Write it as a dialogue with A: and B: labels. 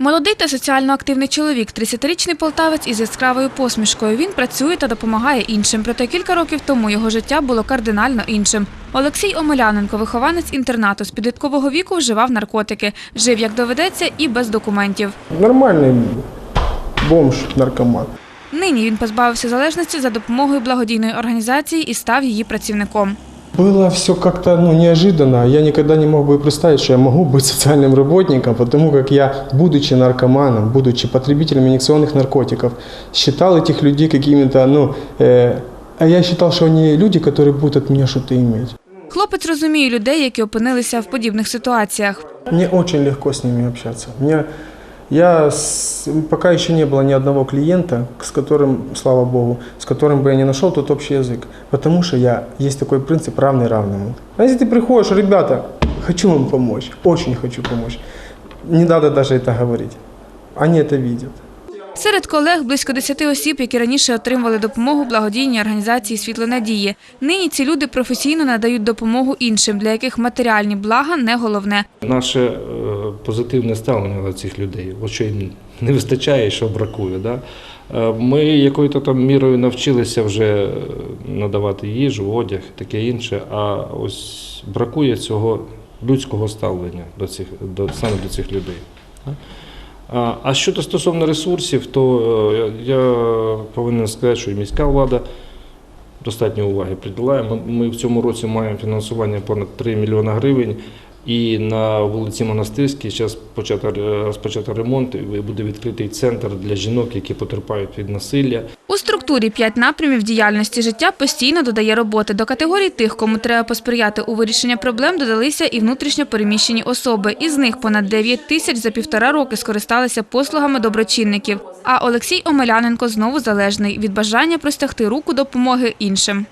A: Молодий та соціально активний чоловік, 30-річний полтавець із яскравою посмішкою. Він працює та допомагає іншим. Проте кілька років тому його життя було кардинально іншим. Олексій Омеляненко, вихованець інтернату з підліткового віку, вживав наркотики. Жив як доведеться і без документів.
B: Нормальный бомж, наркоман.
A: Нині він позбавився залежності за допомогою благодійної організації і став її працівником.
B: Было все как-то ну, неожиданно. Я никогда не мог бы представить, что я могу быть социальным работником, потому как я, будучи наркоманом, будучи потребителем инъекционных наркотиков, считал этих людей какими-то, ну, э, а я считал, что они люди, которые будут от меня что-то иметь.
A: Хлопець розуміє людей, які опинилися в подібних ситуаціях.
B: Мне очень легко с ними общаться. Мне, я с- пока еще не было ни одного клиента, с которым, слава богу, с которым бы я не нашел тот общий язык. Потому что я, есть такой принцип равный равному. А если ты приходишь, ребята, хочу вам помочь, очень хочу помочь. Не надо даже это говорить. Они это видят.
A: Серед колег близько 10 осіб, які раніше отримували допомогу благодійній організації Світло надії. Нині ці люди професійно надають допомогу іншим, для яких матеріальні блага не головне.
C: Наше е, позитивне ставлення до цих людей, от що їм не вистачає, що бракує. Да? Е, Ми якою-то там мірою навчилися вже е, надавати їжу, одяг, таке інше, а ось бракує цього людського ставлення до цих, до, саме до цих людей. А, щодо стосовно ресурсів, то е, я повинен сказати, що і міська влада достатньо уваги приділяє. Ми, в цьому році маємо фінансування понад 3 мільйони гривень. І на вулиці Монастирській зараз почато, розпочато ремонт і буде відкритий центр для жінок, які потерпають від насилля.
A: У структурі п'ять напрямів діяльності життя постійно додає роботи. До категорії тих, кому треба посприяти у вирішенні проблем, додалися і внутрішньо переміщені особи. Із них понад 9 тисяч за півтора роки скористалися послугами доброчинників. А Олексій Омеляненко знову залежний від бажання простягти руку допомоги іншим.